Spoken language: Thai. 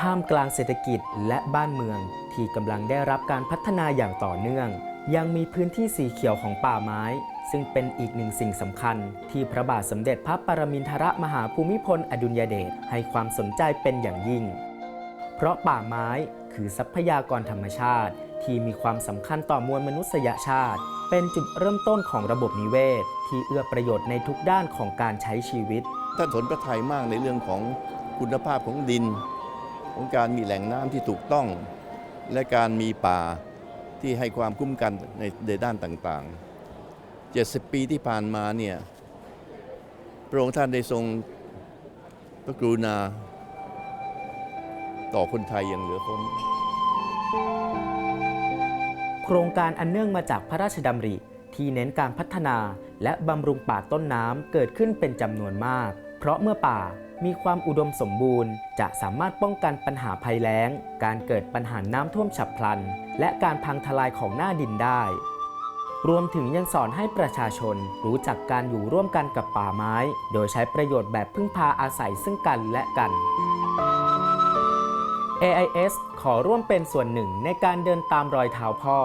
ท่ามกลางเศรษฐกิจและบ้านเมือง ที่กำลังได้รับการพัฒนาอย่างต่อเนื่อง ยังมีพื้นที่สีเขียวของป่าไม้ ซึ่งเป็นอีกหนึ่งสิ่งสำคัญ ที่พระบาทสมเด็จพระปรมินทรมหาภูมิพลอดุลยเดชให้ความสนใจเป็นอย่างยิ่ง เพราะป่าไม้คือทรัพยากรธรรมชาติ ที่มีความสำคัญต่อมวลมนุษยชาติ เป็นจุดเริ่มต้นของระบบนิเวศ ที่เอื้อประโยชน์ในทุกด้านของการใช้ชีวิตท่านสนพระทัยมากในเรื่องของคุณภาพของดิน ของการมีแหล่งน้ำที่ถูกต้อง และการมีป่าที่ให้ความคุ้มกันในในด้านต่างๆ 70 ปีที่ผ่านมาเนี่ยพระองค์ท่านได้ทรงพระกรุณา ต่อคนไทยอย่างเหลือล้นโครงการอันเนื่องมาจากพระราชดำริที่เน้นการพัฒนาและบำรุงป่าต้นน้ำเกิดขึ้นเป็นจำนวนมาก เพราะเมื่อป่า มีความอุดมสมบูรณ์ จะสามารถป้องกันปัญหาภัยแล้ง การเกิดปัญหาน้ำท่วมฉับพลัน และการพังทลายของหน้าดินได้ รวมถึงยังสอนให้ประชาชนรู้จักการอยู่ร่วมกันกับป่าไม้ โดยใช้ประโยชน์แบบพึ่งพาอาศัยซึ่งกันและกัน AIS ขอร่วมเป็นส่วนหนึ่งในการเดินตามรอยเท้าพ่อ